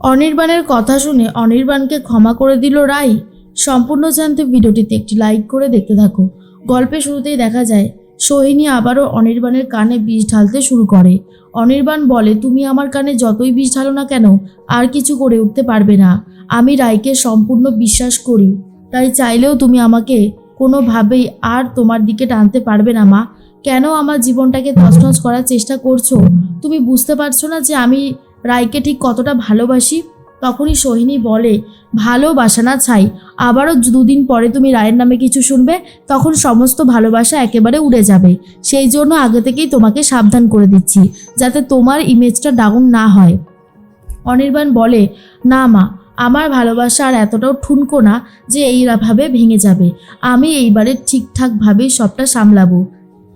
অনির্বাণের কথা শুনে অনির্বাণকে ক্ষমা করে দিল রাই। সম্পূর্ণ জানতে ভিডিওটিতে একটি লাইক করে দেখতে থাকো। গল্পের শুরুতেই দেখা যায়, সোহিনী আবারও অনির্বাণের কানে বিষ ঢালতে শুরু করে। অনির্বাণ বলে, তুমি আমার কানে যতই বিষ ঢালো না কেন, আর কিছু করে উঠতে পারবে না। আমি রায়কে সম্পূর্ণ বিশ্বাস করি। তাই চাইলেও তুমি আমাকে কোনোভাবেই আর তোমার দিকে টানতে পারবে না, মা। কেন আমার জীবনটাকে তছনছ করার চেষ্টা করছ? তুমি বুঝতে পারছ না যে আমি রায়কে ঠিক কতটা ভালোবাসি? তখনই সোহিনী বলে, ভালোবাসা না ছাই, আবারও দুদিন পরে তুমি রায়ের নামে কিছু শুনবে, তখন সমস্ত ভালোবাসা একেবারে উড়ে যাবে। সেই জন্য আগে থেকেই তোমাকে সাবধান করে দিচ্ছি, যাতে তোমার ইমেজটা ডাউন না হয়। অনির্বাণ বলে, না মা, আমার ভালোবাসা আর এতটাও ঠুনকো না যে এইভাবে ভেঙে যাবে। আমি এইবারে ঠিকঠাকভাবেই সবটা সামলাবো।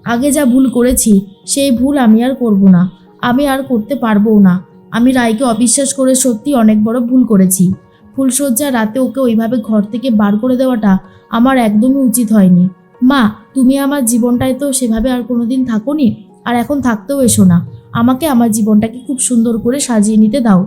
আগে যা ভুল করেছি, সেই ভুল আমি আর করব না। আমি আর করতে পারবও না। আমি রায়কে অবিশ্বাস করে সত্যি অনেক বড় ভুল করেছি। ফুলশয্যা রাতে ওকে ওইভাবে ঘর থেকে বার করে দেওয়াটা আমার একদমই উচিত হয়নি। মা, তুমি আমার জীবনটায় তো সেভাবে আর কোনোদিন থাকোনি? আর এখন থাকতেও এসো না। আমাকে আমার জীবনটাকে খুব সুন্দর করে সাজিয়ে নিতে দাও।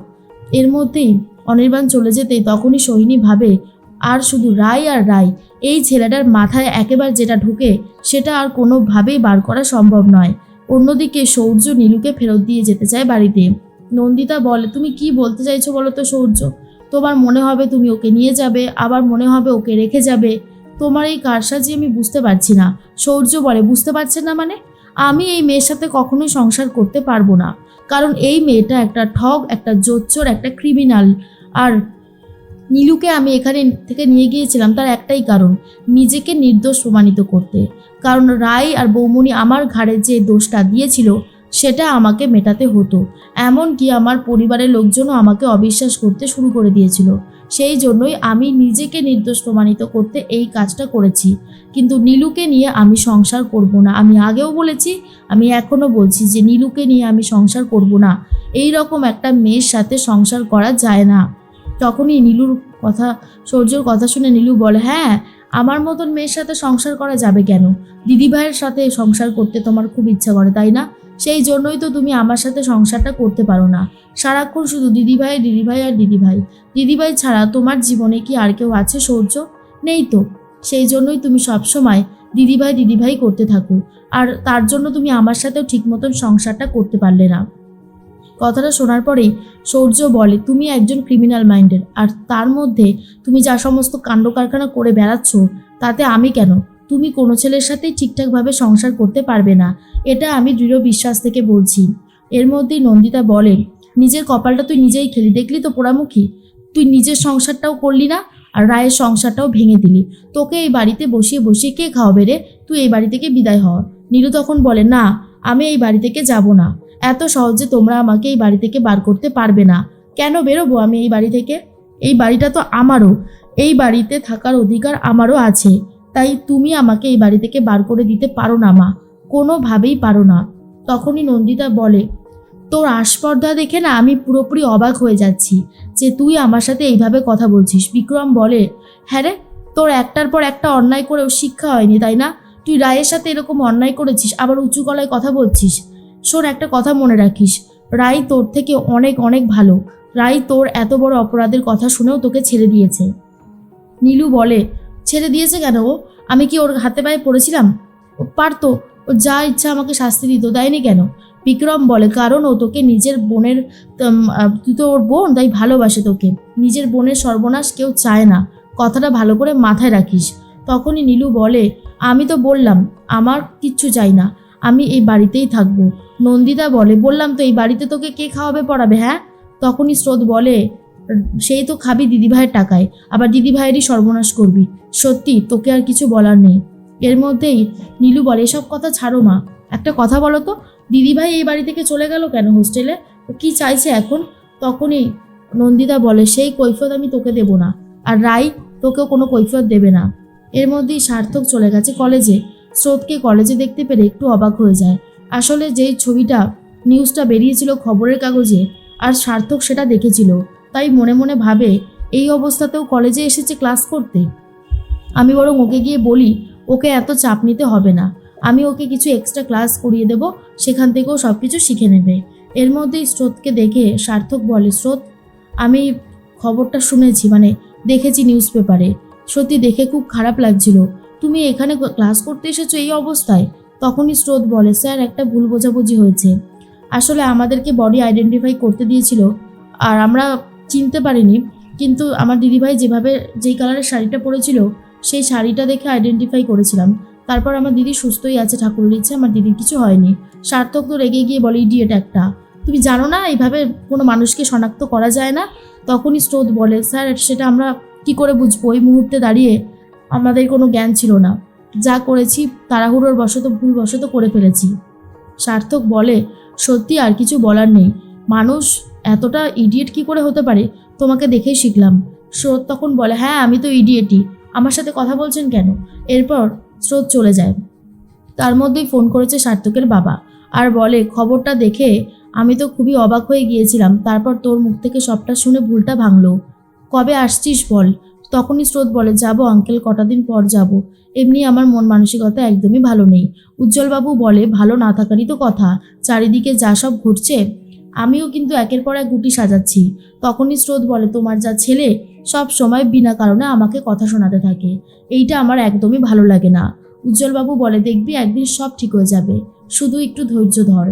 এর মধ্যেই অনির্বাণ চলে যেতেই তখনই সোহিনী ভাবে, আর শুধু রায় আর রায়, এই ছেলেটার মাথায় একেবারে যেটা ঢুকে, সেটা আর কোনোভাবেই বার করা সম্ভব নয়। অন্যদিকে সৌর্য নীলুকে ফেরত দিয়ে যেতে চায় বাড়িতে। নন্দিতা বলে, তুমি কি বলতে চাইছো বলো তো সৌর্য? তোমার মনে হবে তুমি ওকে নিয়ে যাবে, আবার মনে হবে ওকে রেখে যাবে। তোমার এই কারসাজি আমি বুঝতে পারছি না। সৌর্য বলে, বুঝতে পারছেন না মানে? আমি এই মেয়ের সাথে কখনোই সংসার করতে পারব না। কারণ এই মেয়েটা একটা ঠগ, একটা জোচ্চোর, একটা ক্রিমিনাল আর নীলুকে আমি এখানে থেকে নিয়ে গিয়েছিলাম তার একটাই কারণ, নিজেকে নির্দোষ প্রমাণিত করতে। কারণ রায় আর বৌমণি আমার ঘাড়ে যে দোষটা দিয়েছিল সেটা আমাকে মেটাতে হতো। এমনকি আমার পরিবারের লোকজনও আমাকে অবিশ্বাস করতে শুরু করে দিয়েছিল। সেই জন্যই আমি নিজেকে নির্দোষ প্রমাণিত করতে এই কাজটা করেছি। কিন্তু নীলুকে নিয়ে আমি সংসার করব না। আমি আগেও বলেছি, আমি এখনও বলছি যে নীলুকে নিয়ে আমি সংসার করব না। এই রকম একটা মেয়ের সাথে সংসার করা যায় না। তখনই নীলুর কথা, সূর্যর কথা শুনে নীলু বলে হ্যাঁ আমার মতন মেয়ের সাথে সংসার করা যাবে কেন? দিদিভাইয়ের সাথে সংসার করতে তোমার খুব ইচ্ছা করে, তাই না? সেই জন্যই তো তুমি আমার সাথে সংসারটা করতে পারো না। সারাক্ষণ শুধু দিদিভাই দিদিভাই আর দিদিভাই। দিদিভাই ছাড়া তোমার জীবনে কি আর কেউ আছে সৌর্য? নেই তো। সেই জন্যই তুমি সবসময় দিদিভাই দিদিভাই করতে থাকো। আর তার জন্য তুমি আমার সাথেও ঠিক মতন সংসারটা করতে পারলে না। কথাটা শোনার পরেই সৌর্য বলে, তুমি একজন ক্রিমিনাল মাইন্ডের আর তার মধ্যে তুমি যা সমস্ত কাণ্ড কারখানা করে বেড়াচ্ছ, তাতে আমি কেন? তুমি কোনো ছেলের সাথেই ঠিকঠাকভাবে সংসার করতে পারবে না, এটা আমি দৃঢ় বিশ্বাস থেকে বলছি। এর মধ্যেই নন্দিতা বলে, নিজের কপালটা তুই নিজেই খেলি, দেখলি তো পোড়ামুখী? তুই নিজের সংসারটাও করলি না, আর রায়ের সংসারটাও ভেঙে দিলি। তোকে এই বাড়িতে বসিয়ে বসিয়ে কে খাওয়াবে রে? তুই এই বাড়ি থেকে বিদায় হ। নীলু তখন বলে, না, আমি এই বাড়ি থেকে যাব না। এত সহজে তোমরা আমাকে এই বাড়ি থেকে বার করতে পারবে না। কেন বেরোবো আমি এই বাড়ি থেকে? এই বাড়িটা তো আমারও। এই বাড়িতে থাকার অধিকার আমারও আছে। তাই তুমি আমাকে এই বাড়ি থেকে বার করে দিতে পারো না, মা। কোনোভাবেই পারো না। তখনই নন্দিতা বলে, তোর আস্পর্ধা দেখে না আমি পুরোপুরি অবাক হয়ে যাচ্ছি যে তুই আমার সাথে এইভাবে কথা বলছিস। বিক্রম বলে হ্যাঁ রে, তোর একটার পর একটা অন্যায় করেও শিক্ষা হয়নি, তাই না? তুই রায়ের সাথে এরকম অন্যায় করেছিস, আবার উঁচু গলায় কথা বলছিস। শোন, একটা কথা মনে রাখিস। রাই তোর থেকে অনেক অনেক ভালো। রাই তোর এত বড় অপরাধের কথা শুনেও তোকে ছেড়ে দিয়েছে। নীলু বলে, ছেড়ে দিয়েছে কেন ও? আমি কি ওর হাতে পায়ে পড়েছিলাম? ও পারতো ও যা ইচ্ছা আমাকে শাস্তি দিত, দেয়নি কেন? বিক্রম বলে, কারণ ও তোকে নিজের বোনের তুই তো ওর বোন, তাই ভালোবাসে তোকে। নিজের বোনের সর্বনাশ কেউ চায় না। কথাটা ভালো করে মাথায় রাখিস। তখনই নীলু বলে, আমি তো বললাম, আমার কিচ্ছু চাই না। আমি এই বাড়িতেই থাকব। নন্দিতা বলে, বললাম তো, এই বাড়িতে তোকে কে খাওয়াবে, পড়াবে হ্যাঁ? তখনই স্রোত বলে, সেই তো খাবি দিদিভাইয়ের টাকায়, আবার দিদিভাইয়েরই সর্বনাশ করবি। সত্যি, তোকে আর কিছু বলার নেই। এর মধ্যেই নীলু বলে, এসব কথা ছাড়ো মা। একটা কথা বলো তো, দিদিভাই এই বাড়ি থেকে চলে গেল কেন হোস্টেলে? ও কি চাইছে এখন? তখনই নন্দিতা বলে, সেই কৈফত আমি তোকে দেব না। আর রাই, তোকেও কোনো কৈফত দেবে না। এর মধ্যেই সার্থক চলে গেছে কলেজে। স্রোতকে কলেজে দেখতে পেরে একটু অবাক হয়ে যায়। আসলে যেই ছবিটা নিউজটা বেরিয়েছিল খবরের কাগজে, আর সার্থক সেটা দেখেছিল, তাই মনে মনে ভাবে, এই অবস্থাতেও কলেজে এসেছে ক্লাস করতে। আমি বরং ওকে গিয়ে বলি, ওকে এত চাপ নিতে হবে না। আমি ওকে কিছু এক্সট্রা ক্লাস করিয়ে দেব, সেখান থেকেও সব কিছু শিখে নেবে। এর মধ্যেই স্রোতকে দেখে সার্থক বলে, স্রোত, আমি খবরটা শুনেছি মানে দেখেছি নিউজ পেপারে সত্যি দেখে খুব খারাপ লাগছিল। তুমি এখানে ক্লাস করতে এসেছ এই অবস্থায়? তখনই স্রোত বলে, স্যার, একটা ভুল বোঝাবুঝি হয়েছে। আসলে আমাদেরকে বডি আইডেন্টিফাই করতে দিয়েছিল, আর আমরা চিনতে পারিনি, কিন্তু আমার দিদিভাই যেভাবে যেই কালারের শাড়িটা পরেছিল, সেই শাড়িটা দেখে আইডেন্টিফাই করেছিলাম। তারপর আমার দিদি সুস্থই আছে, ঠাকুরের ইচ্ছে, আমার দিদির কিছু হয়নি। সার্থক তো রেগে গিয়ে বলে ইডিয়েট একটা। তুমি জানো না, এইভাবে কোনো মানুষকে শনাক্ত করা যায় না? তখনই স্রোত বলে, স্যার, সেটা আমরা কি করে বুঝব? ওই মুহূর্তে দাঁড়িয়ে আমাদের কোনো জ্ঞান ছিল না। যা করেছি তাড়াহুড়োর বশত ভুল বশত করে ফেলেছি। সার্থক বলে, সত্যি আর কিছু বলার নেই। মানুষ এতটা ইডিয়েট কি করে হতে পারে? তোমাকে দেখেই শিখলাম। স্রোত তখন বলে হ্যাঁ আমি তো ইডিয়েটই আমার সাথে কথা বলছেন কেন? এরপর স্রোত চলে যায়। তার মধ্যেই ফোন করেছে সার্থকের বাবা আর বলে, খবরটা দেখে আমি তো খুবই অবাক হয়ে গিয়েছিলাম। তারপর তোর মুখ থেকে সবটা শুনে ভুলটা ভাঙলো। কবে আসছিস বল? তখনই স্রোত বলে, যাব আঙ্কেল কটা দিন পর যাব। এমনি আমার মন মানসিকতা একদমই ভালো নেই। উজ্জ্বলবাবু বলে, ভালো না থাকারই তো কথা। চারিদিকে যা সব ঘুরছে আমিও কিন্তু একের পর এক গুটি সাজাচ্ছি। তখনই স্রোত বলে, তোমার যা ছেলে, সব সময় বিনা কারণে আমাকে কথা শোনাতে থাকে। এইটা আমার একদমই ভালো লাগে না। উজ্জ্বলবাবু বলে, দেখবি একদিন সব ঠিক হয়ে যাবে। শুধু একটু ধৈর্য ধর।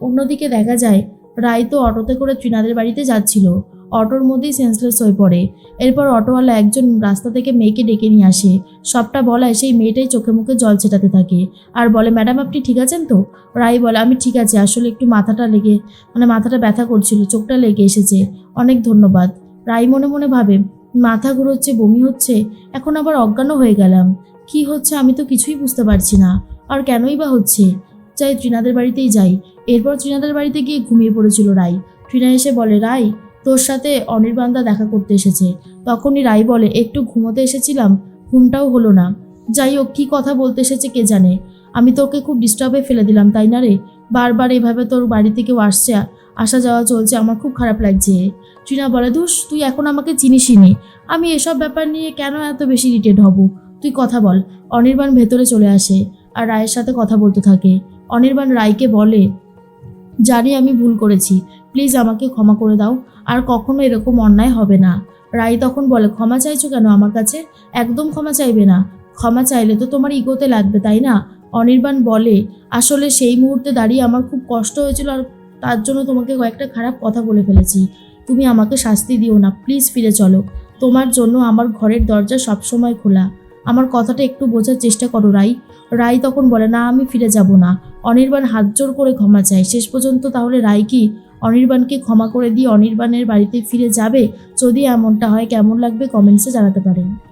অন্যদিকে দেখা যায়, রায় তো অটোতে করে ত্রিনাদের বাড়িতে যাচ্ছিল। অটোর মধ্যেই সেন্সলেস হয়ে পড়ে। এরপর অটোওয়ালা একজন রাস্তা থেকে মেয়েকে ডেকে নিয়ে আসে। সবটা বলায় সেই মেয়েটাই চোখে মুখে জল ছেটাতে থাকে। আর বলে, ম্যাডাম, আপনি ঠিক আছেন তো? রায় বলে, আমি ঠিক আছি, আসলে একটু মাথাটা লেগে মানে মাথাটা ব্যথা করছিল, চোখটা লেগে এসেছে। অনেক ধন্যবাদ। রাই মনে মনে ভাবে, মাথা ঘুরোচ্ছে, বমি হচ্ছে, এখন আবার অজ্ঞানও হয়ে গেলাম। কি হচ্ছে আমি তো কিছুই বুঝতে পারছি না। আর কেনই বা হচ্ছে? চাই ত্রিনাদের বাড়িতেই যাই। এরপর ত্রিনাদের বাড়িতে গিয়ে ঘুমিয়ে পড়েছিল রাই। ট্রিনা এসে বলে, রাই তোর সাথে অনির্বাণদা দেখা করতে এসেছে। তখনই রাই বলে, একটু ঘুমোতে এসেছিলাম, ঘুমটাও হলো না। যাই হোক, কী কথা বলতে এসেছে কে জানে? আমি তোকে খুব ডিস্টার্বে ফেলে দিলাম, তাই না রে? বারবার এভাবে তোর বাড়িতে কেউ আসছে, আসা যাওয়া চলছে, আমার খুব খারাপ লাগছে। ট্রিনা বলে, ধুস, তুই এখন আমাকে চিনিসই নি। আমি এসব ব্যাপার নিয়ে কেন এত বেশি ইরিটেট হব? তুই কথা বল। অনির্বাণ ভেতরে চলে আসে আর রায়ের সাথে কথা বলতে থাকে। অনির্বাণ রায়কে বলে, জানি আমি ভুল করেছি প্লিজ আমাকে ক্ষমা করে দাও, আর কখনো এরকম অন্যায় হবে না। রাই তখন বলে, ক্ষমা চাইছো কেন আমার কাছে? একদম ক্ষমা চাইবে না। ক্ষমা চাইলে তো তোমার ইগোতে লাগবে, তাই না? অনির্বাণ বলে, আসলে সেই মুহূর্তে দাঁড়িয়ে আমার খুব কষ্ট হয়েছিল আর তার জন্য তোমাকে কয়েকটা খারাপ কথা বলে ফেলেছি। তুমি আমাকে শাস্তি দিও না, প্লিজ ফিরে চলো। তোমার জন্য আমার ঘরের দরজা সবসময় খোলা। আমার কথাটা একটু বোঝার চেষ্টা করো, রাই। রাই তখন বলে, না, আমি ফিরে যাব না। অনির্বাণ হাত জোর করে ক্ষমা চায়। শেষ পর্যন্ত তাহলে রাই কি অনির্বাণকে ক্ষমা করে দিয়ে অনির্বাণের বাড়িতে ফিরে যাবে। যদি এমনটা হয়, কেমন লাগবে কমেন্টসে জানাতে পারেন।